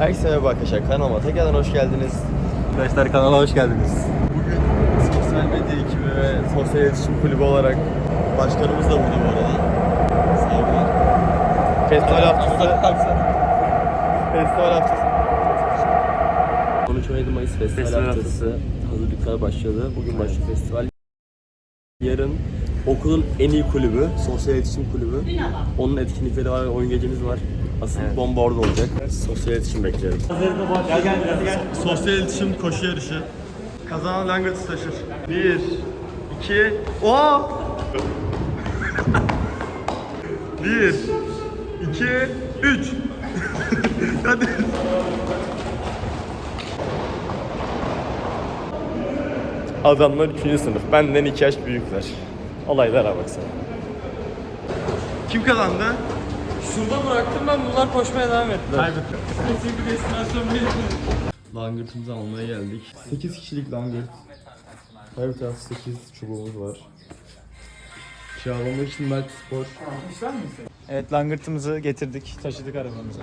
Herkese merhaba arkadaşlar. Kanalıma tekrardan hoş geldiniz. Arkadaşlar kanala hoş geldiniz. Bugün sosyal medya ekibi ve sosyal iletişim kulübü olarak başkanımız da burada bu arada. Saygılar. Festival haftası. Festival haftası. 13-17 Mayıs Festival, Festival haftası. Hazırlıklar başladı. Bugün başlıyor festival. Yarın okulun en iyi kulübü, sosyal iletişim kulübü. Onun etkinlikleri var ve oyun gecemiz var. Asıl bomba orada olacak. Sosyal iletişim bekliyorum. Gel gel gel gel. Sosyal iletişim koşu yarışı. Kazanan Langırt'ı taşır. Bir, iki, o. Bir, iki, üç. Hadi. Adamlar 3. sınıf. Benden 2 yaş büyükler. Olaylara baksana. Kim kazandı? Şurada bıraktım ben bunlar koşmaya devam ettiler. Kaybettim. Langırtımızı almaya geldik. 8 kişilik langırt. Her taraf 8 çubuğumuz var. Kiralamak için Mert Spor. Evet langırtımızı getirdik, taşıdık arabamıza.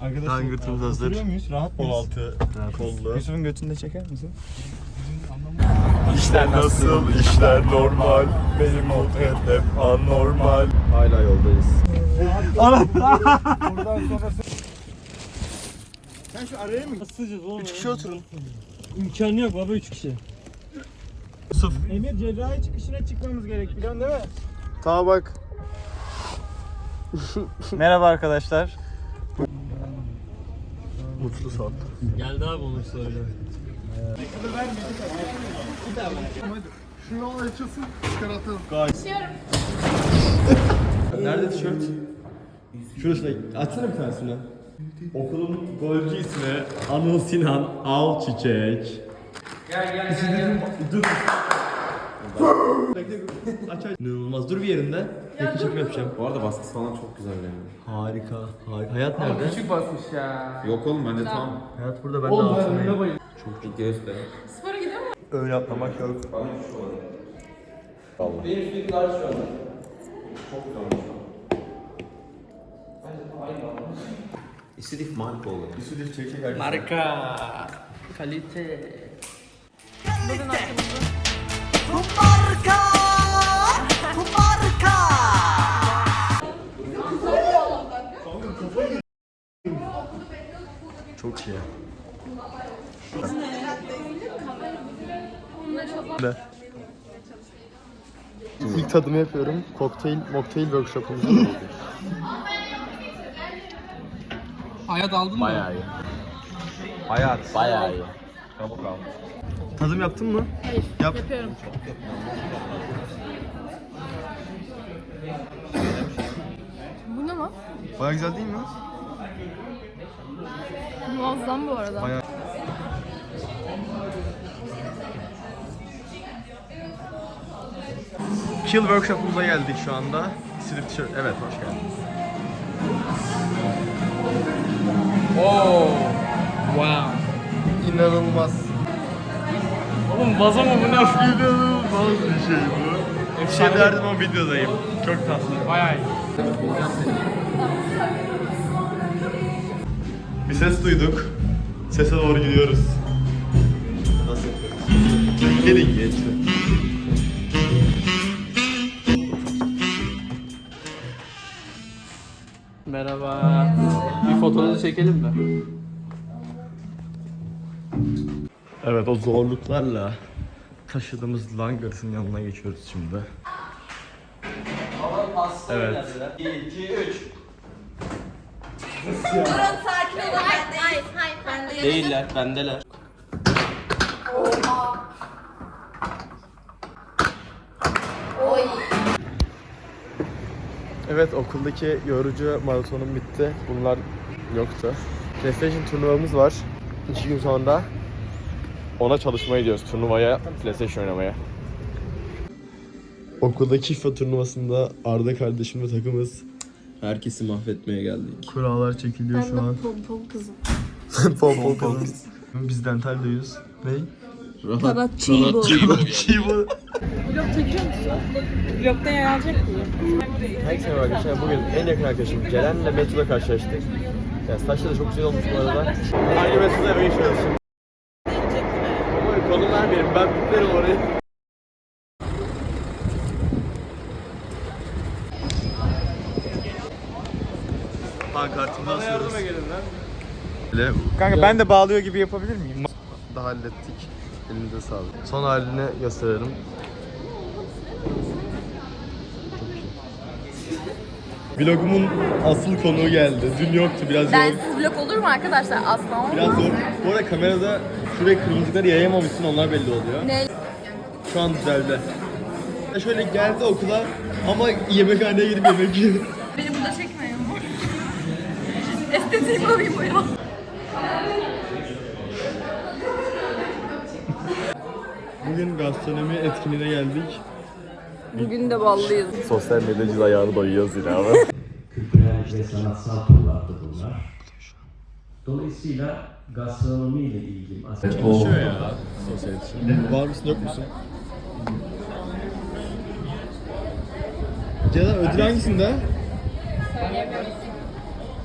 Arkadaşlar Langırtımız hazır. Oturuyor muyuz? Rahat mıyız? 16 kollu. Yusuf'un götünü de çeker misin? İşler nasıl? İşler normal. Benim o hep anormal. Hala yoldayız. Sen şu araya mı? Nasıl sığacağız oğlum? 3 kişi oturun. İmkanı yok baba 3 kişi. Yusuf. Emir cerrahi çıkışına çıkmamız gerek biliyorsun değil mi? Ta bak. Merhaba arkadaşlar. Mutlu son. Geldi abi onu söyle. Nerede tişört? Şurası açsana bir tanesini. Okulun golcü ismi Anıl Sinan Al Çiçek. Gel gel gel. Dur. Aç aç. İnanılmaz dur bir yerinde. Peki çekim yapacağım. Bu arada baskısı falan çok güzel yani. Harika. Harika. Hayat nerede? Küçük basmış ya. Yok oğlum bence tam. Hayat burada ben de altındayım. Çok bir göğüs be. Spora gidiyor mu? Öyle atlamak yok. İstediğim marka oldu. Yusuf çek çek Marka. Kalite. Bugün hakkımızda. Çok tadımı yapıyorum. Kokteyl, mocktail workshop'umuzda. Hayat aldın mı? iyi. Hayat. Bayağı iyi. Tadım yaptın mı? Hayır. Yap. Yapıyorum. Bu ne lan? Baya güzel değil mi? Muazzam bu arada. Bayağı. Kill Workshop'umuza geldik şu anda. Slip tişört. Evet hoş geldiniz. Oo. Wow. İnanılmaz. Oğlum vaza mı bu ne? İnanılmaz bir şey bu. Bir şey derdim ama videodayım. Çok tatlı. Bayağı iyi. Bir ses duyduk. Sese doğru gidiyoruz. Nasıl? Gelin geçti. Merhaba. Bir fotoğrafı çekelim mi? Evet o zorluklarla taşıdığımız Langert'ın yanına geçiyoruz şimdi. Evet. Durun sakin olun. Hayır, hayır, hayır. Ben de Değiller, bendeler. Evet okuldaki yorucu maratonum bitti. Bunlar yoktu. PlayStation turnuvamız var. İki gün sonra ona çalışmaya gidiyoruz. Turnuvaya PlayStation oynamaya. Okuldaki FIFA turnuvasında Arda kardeşim ve takımız Herkesi mahvetmeye geldik. kurallar çekiliyor şu an. pompon kızım. pom pom kızım. Biz dentaldayız. Ney? Kanatçı bu. Çiğ bu. Vlog çekiyor musun? Vlogda yer alacak mı? Herkese merhaba arkadaşlar. Bugün en yakın arkadaşım Ceren'le Metro'da karşılaştık. Ya saçları da çok güzel olmuş bu arada. Aynı mesajda eve geçiyoruz şimdi. Ama vermeyelim. Ben biterim orayı. Pankartımı asıyoruz. Kanka ben de bağlıyor gibi yapabilir miyim? da hallettik. Elinize sağlık. Son halini gösterelim. Vlogumun asıl konuğu geldi. Dün yoktu biraz Ben zor. siz vlog olur mu arkadaşlar? Asla Biraz zor. Bu arada kamerada şuraya kırmızıları yayamamışsın onlar belli oluyor. Ne? Şu an düzeldi. Ya Şöyle geldi okula ama yemekhaneye gidip yemek yiyor. Beni burada çekmeyin. Estetiğim alayım bu ya. Bugün gastronomi etkinliğine geldik. Bugün de ballıyız. Sosyal medyacı ayağını doyuyoruz yine ama. kültürel ve sanatsal turlarda bunlar. Dolayısıyla gastronomi ile ilgili aslında Çalışıyor ya sosyal iletişim. Var mısın yok musun? Ceylan ödül hangisinde?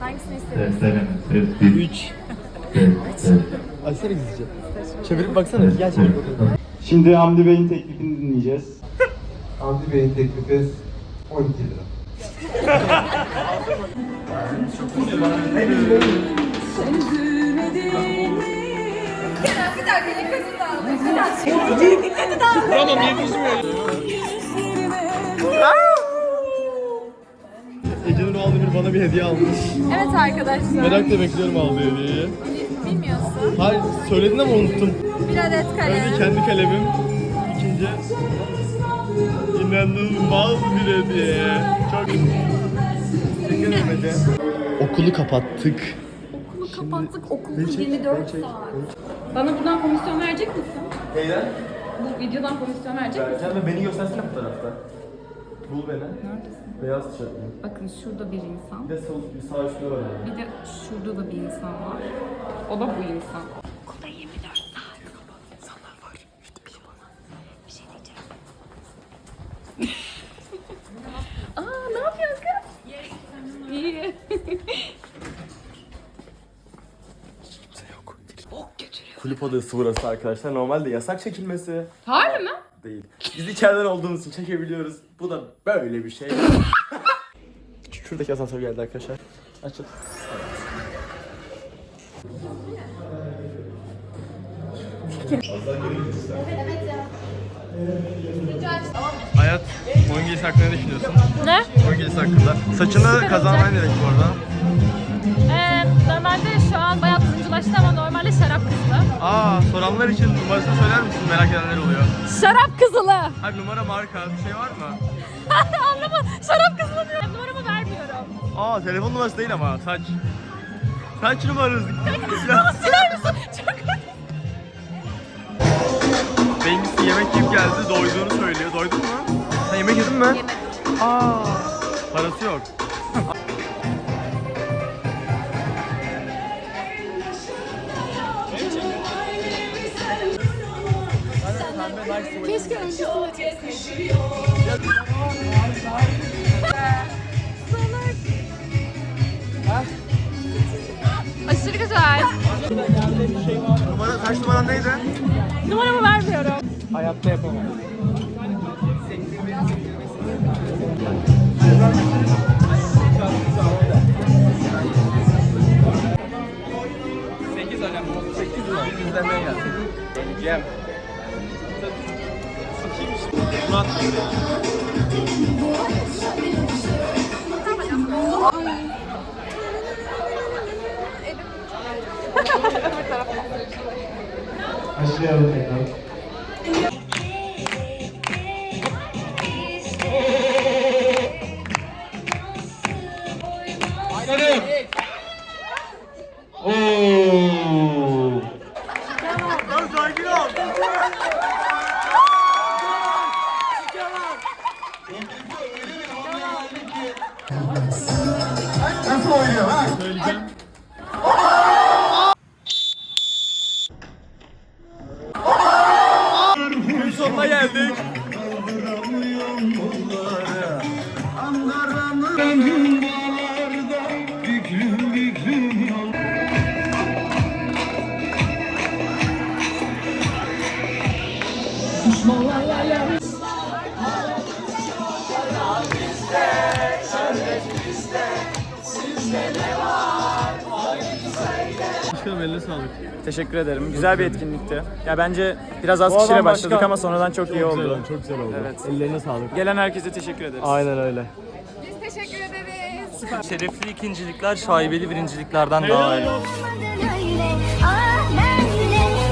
Hangisini istedim? 3 Açsana gizlice. Çevirip baksana. Gel çevirip bakalım. Şimdi Hamdi Bey'in teklifini dinleyeceğiz. Hamdi Bey'in teklifi 12 lira. Bir dakika dikkatini dağılın. Dikkatini dağılın. Tamam yetişmiyor. Ece'nin aldığı bir bana bir hediye almış. Evet arkadaşlar. Merakla bekliyorum aldığı hediyeyi. Hayır söyledin ama unuttum. Bir adet Önce kalem. kendi kalemim. ikinci inanılmaz bir hediye. Çok Teşekkür ederim. Okulu kapattık. Okulu kapattık. Okul Beni çek, 24 beni çek, saat. Bana buradan komisyon verecek misin? Neyden? Bu videodan komisyon verecek misin? Vereceğim ve beni göstersene bu tarafta. Bul beni. Neredesin? Beyaz tişörtlü. Bakın şurada bir insan. Bir de sol, bir sağ üstte var yani. Bir de şurada da bir insan var. O da bu insan. Okulda 24 saat. İnsanlar var. İşte bir şey. Bir şey diyeceğim. Aa ne yapıyorsun kız? İyi. Kulüp odası burası arkadaşlar. Normalde yasak çekilmesi Harbi mi? Değil. Biz içeriden olduğumuz için çekebiliyoruz. Bu da böyle bir şey. Şuradaki asansör geldi arkadaşlar. Açın. Hayat, giysi hakkında ne düşünüyorsun? Ne? Giysi hakkında. Saçını kazanman gerek bu arada. Ee, normalde şu an bayağı turunculaştı ama normalde şarap kızılı. Aa, soranlar için numarasını söyler misin? Merak edenler oluyor. Şarap kızılı. Hayır numara marka bir şey var mı? Anlama. Şarap kızılı diyor. Numaramı vermiyorum. Aa telefon numarası değil ama saç. Saç numarası. Siler misin? Çok Bengisi yemek yiyip geldi doyduğunu söylüyor. Doydun mu? Sen yemek yedin mi? Yemedim. Aa parası yok. Keşke öncesinde çekseydim. Aşırı güzel. Numara, saç numaran neydi? Numaramı vermiyorum. Hayatta yapamam. Sekiz alem. Sekiz mi? İzlemeye gelsin. Cem. Murat. Başlayalım tekrar. Başkanım eline sağlık. Teşekkür ederim. Güzel bir etkinlikti. Ya bence biraz az Bu kişiyle adam başladık başkan. ama sonradan çok, iyi Çok oldu. güzel oldu, çok güzel oldu. Evet. Ellerine sağlık. Gelen herkese teşekkür ederiz. Aynen öyle. Biz teşekkür ederiz. Şerefli ikincilikler şaibeli birinciliklerden daha iyi. öyle, ah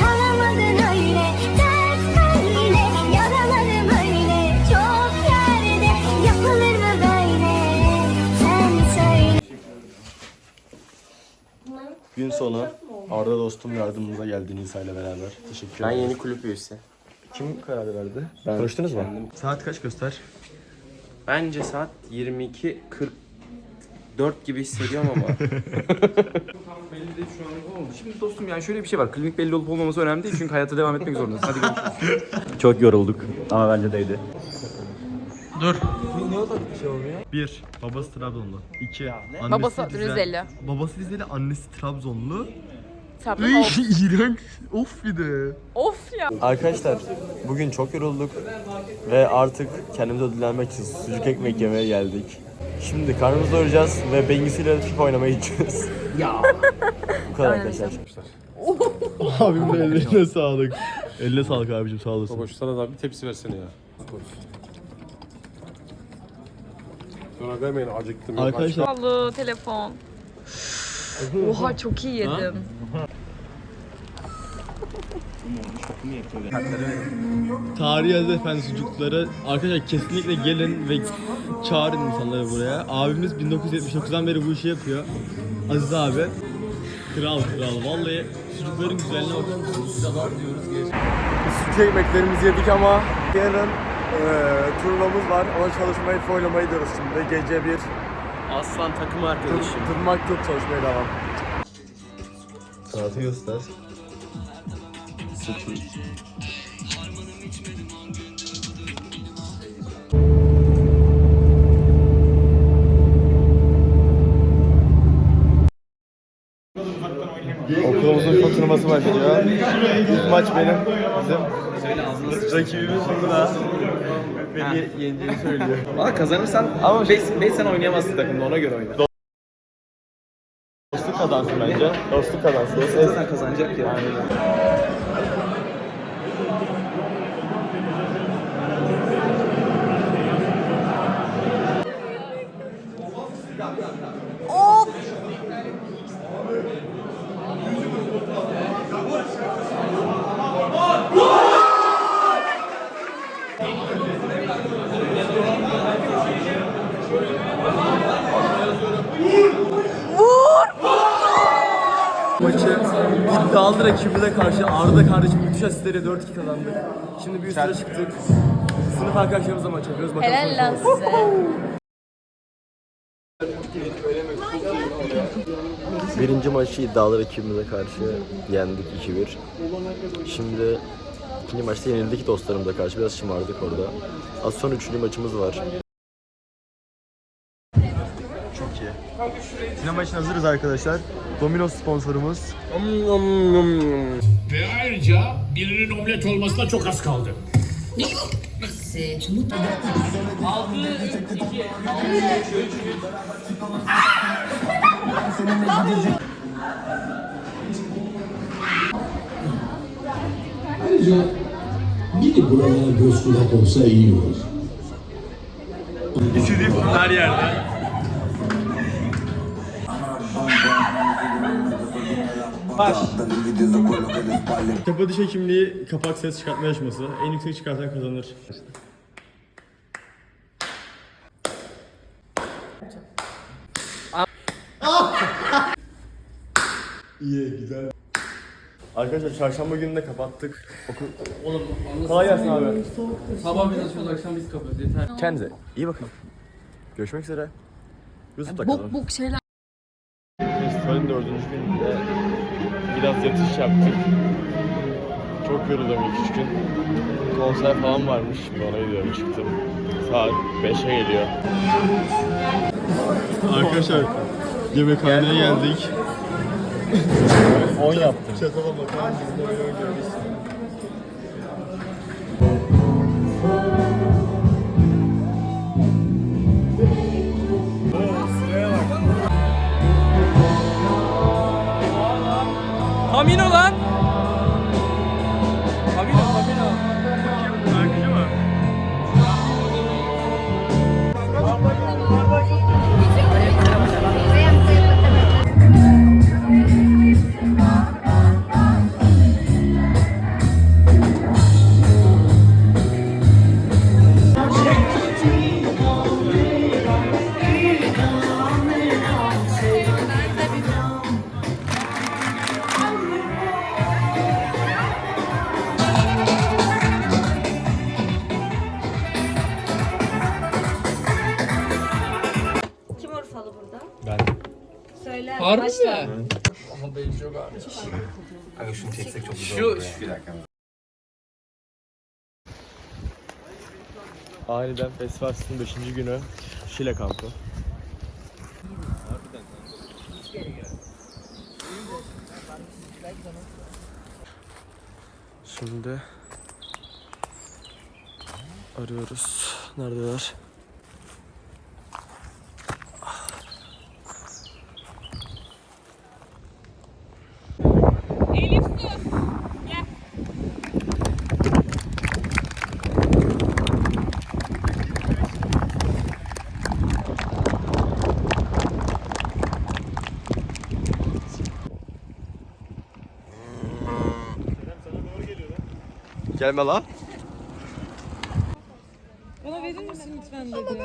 kalamadın öyle, dert böyle, yaralarım öyle, çok yerde yapılır mı böyle? Sen söyle. Gün sonu Arda dostum yardımımıza geldi Nisa ile beraber. Teşekkür Ben ederim. yeni kulüp üyesi. Kim karar verdi? Konuştunuz mu? kendim. Saat kaç göster? Bence saat 22.44 gibi hissediyorum ama. Şimdi dostum yani şöyle bir şey var. Klinik belli olup olmaması önemli değil çünkü hayata devam etmek zorundasın. Hadi görüşürüz. Çok yorulduk ama bence değdi. Bir, babası Trabzonlu. İki, annesi Babası Rize- Rizeli. Babası Rizeli, annesi Trabzonlu. Trabzon Iy, of. iğrenç. Of bir de. Of ya. Arkadaşlar bugün çok yorulduk ve artık kendimizi ödüllenmek için sucuk ekmek yemeye geldik. Şimdi karnımızı doyuracağız ve Bengisi'yle FIFA oynamaya gideceğiz. Ya. Bu kadar arkadaşlar. Abim de eline sağlık. Eline sağlık abicim sağ olasın. Baba şu sana da bir tepsi versene ya. Sonra vermeyin acıktım. Arkadaşlar Pahalı telefon. Oha çok iyi yedim. Tarihi Aziz Efendi sucukları arkadaşlar kesinlikle gelin ve çağırın insanları buraya. Abimiz 1979'dan beri bu işi yapıyor. Aziz abi. Kral kral vallahi sucukların güzelliğine bakar mısınız? Diyoruz geç. Sucuk ekmeklerimizi yedik ama yarın eee turnuvamız var. Ona çalışmayı, oynamayı diyoruz şimdi. Gece bir Aslan takım tır, arkadaşım. tırmak yok çalışmaya devam. Saati göster. Sıçın. Okulumuzun FIFA turnuvası başlıyor. İlk maç benim. Bizim rakibimiz burada. Beni yeneceğini söylüyor. Valla kazanırsan ama 5 sen oynayamazsın takımda ona göre oyna. Dostluk kazansın bence. Dostluk kazansın. Sen kazanacak ya. Maçı iddialı rakibine karşı Arda kardeşim asistleriyle 4-2 kazandık. Şimdi bir üstüne çıktık. Sınıf arkadaşlarımızla maç yapıyoruz. Bakalım Helal lan size. Birinci maçı iddialı rakibimize karşı yendik 2-1. Şimdi ikinci maçta yenildik dostlarımıza karşı. Biraz şımardık orada. Az sonra üçüncü maçımız var. Çok iyi. Sinema için hazırız arkadaşlar. Domino's sponsorumuz. Ve ayrıca birinin omlet olmasına çok az kaldı. Ayrıca biri buralara göz kulak olsa iyi olur. Her yerde. Baş. Kapatış hekimliği kapak ses çıkartma yarışması. En yüksek çıkartan kazanır. İyi, güzel. Arkadaşlar çarşamba günü de kapattık. Okul... Oğlum Kolay gelsin abi. Sabah biz açıyoruz akşam biz kapıyoruz yeter. Kendinize iyi bakın. Görüşmek üzere. YouTube'da kalın. Bok bok şeyler. Festivalin dördüncü gününde biraz yatış yaptık. Çok yoruldum ilk üç gün. Konser falan varmış. Ona gidiyorum çıktım. Saat 5'e geliyor. Arkadaşlar yemekhaneye geldik. 10 yaptım. Çatala bakar mısınız? Oyun oynuyoruz. Çok ağrıyor. Aga şunu çeksek çok güzel Şu, olur ya. Bir dakika. Aniden festivalin 5. günü Şile kampı. Şimdi arıyoruz. Neredeler? Gelme lan. Bana verir misin lütfen dedi.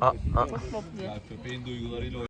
Aa, aa. köpeğin duygularıyla